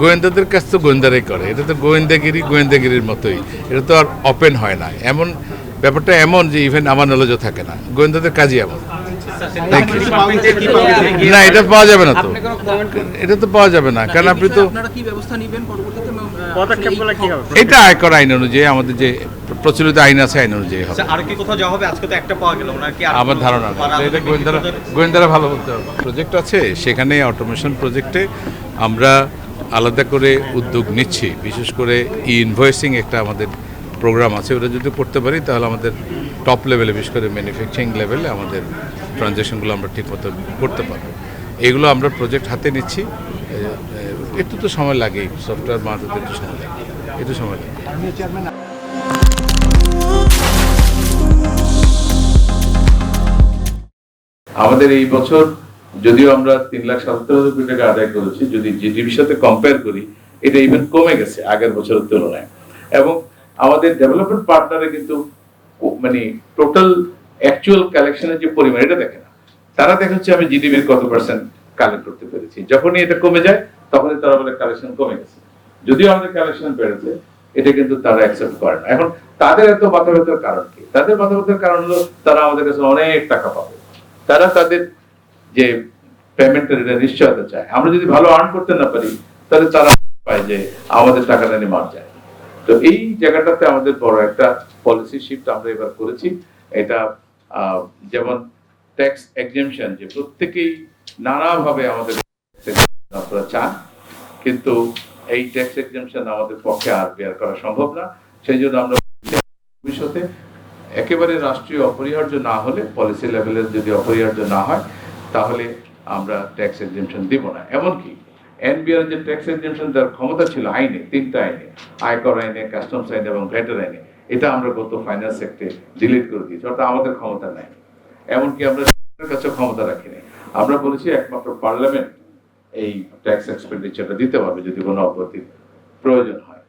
গোয়েন্দাদের কাজ তো গোয়েন্দারাই করে। এটা তো গোয়েন্দাগিরি গোয়েন্দাগিরির মতোই। এটা তো আর ওপেন হয় না। এমন ব্যাপারটা এমন যে ইভেন আমার নলেজও থাকে না। গোয়েন্দাদের কাজই এমন. না এটা পাওয়া যাবে না তো। এটা তো পাওয়া যাবে না। কারণ আপনি তো বিষয়ে আপনারা কি ব্যবস্থা নেবেন পরবর্তীতে? আহ, পদক্ষেপগুলো কি হবে? এটা আয়কর আইন অনুযায়ী আমাদের যে প্রচলিত আইন আছে আইন অনুযায়ী হবে। আচ্ছা, আর কি কোথাও যাওয়া হবে? আজকে তো একটা পাওয়া গেল। ওনার আমার ধারণা এটা গোয়েন্দারা গোয়েন্দারা ভালো বলতে হবে। প্রজেক্ট আছে সেখানে অটোমেশন প্রজেক্টে আমরা আলাদা করে উদ্যোগ নিচ্ছি। বিশেষ করে ই ইনভয়েসিং একটা আমাদের প্রোগ্রাম আছে। ওটা যদি করতে পারি, তাহলে আমাদের টপ লেভেলে বিশেষ করে ম্যানুফ্যাকচারিং লেভেলে আমাদের ট্রানজ্যাকশনগুলো আমরা ঠিকমতো করতে পারব। এগুলো আমরা প্রজেক্ট হাতে নিচ্ছি। একটু তো সময় লাগেই। সফটওয়্যার বানাতে একটু সময় লাগে একটু সময় লাগে আমাদের এই বছর যদিও আমরা তিন লাখ সাতাত্তর হাজার কোটি টাকা আদায় করেছি, যদি জিডিপির সাথে কম্পেয়ার করি, এটা ইভেন কমে গেছে আগের বছরের তুলনায়। এবং আমাদের ডেভেলপমেন্ট পার্টনারে কিন্তু মানে টোটাল অ্যাকচুয়াল কালেকশনের যে পরিমাণ, এটা দেখে না। তারা দেখে হচ্ছে আমি জিডিপির কত পার্সেন্ট কালেক্ট করতে পেরেছি। যখনই এটা কমে যায়, তখনই তারা বলে কালেকশন কমে গেছে। যদিও আমাদের কালেকশন বেড়েছে, এটা কিন্তু তারা অ্যাকসেপ্ট করে না। এখন তাদের এত মাথা ব্যথার কারণ কি? তাদের মাথা ব্যথার কারণ হলো তারা আমাদের কাছে অনেক টাকা পাবে। তারা তাদের যে পেমেন্টের এটা নিশ্চয়তা চায়। আমরা যদি ভালো আর্ন করতে না পারি, তাহলে তারা পায় যে আমাদের টাকাটা নিয়ে মার যায়। তো এই জায়গাটাতে আমাদের বড় একটা পলিসি শিফট আমরা এবার করেছি। এটা যেমন ট্যাক্স এক্সেমশন যে প্রত্যেকেই নানাভাবে আমাদের আপনারা চান, কিন্তু এই ট্যাক্স এক্সেমশন আমাদের পক্ষে আর বের করা সম্ভব না। সেই জন্য আমরা ভবিষ্যতে একেবারে রাষ্ট্রীয় অপরিহার্য না হলে পলিসি লেভেলের যদি অপরিহার্য না হয় তাহলে আমরা ট্যাক্স এক্সেমশন দিব না। এমনকি এনবিআর যে ট্যাক্স এক্সেমশন দেওয়ার ক্ষমতা ছিল আইনে, তিনটা আইনে, আয়কর আইনে কাস্টমস আইনে এবং ভ্যাটের আইনে, এটা আমরা গত ফাইন্যান্স সেক্টরে ডিলিট করে দিয়েছি, অর্থাৎ আমাদের ক্ষমতা নাই। এমনকি আমরা কাছে ক্ষমতা রাখি রাখিনি আমরা বলেছি একমাত্র পার্লামেন্ট এই ট্যাক্স এক্সপেন্ডিচারটা দিতে পারবে যদি কোনো অপরাধীর প্রয়োজন হয়।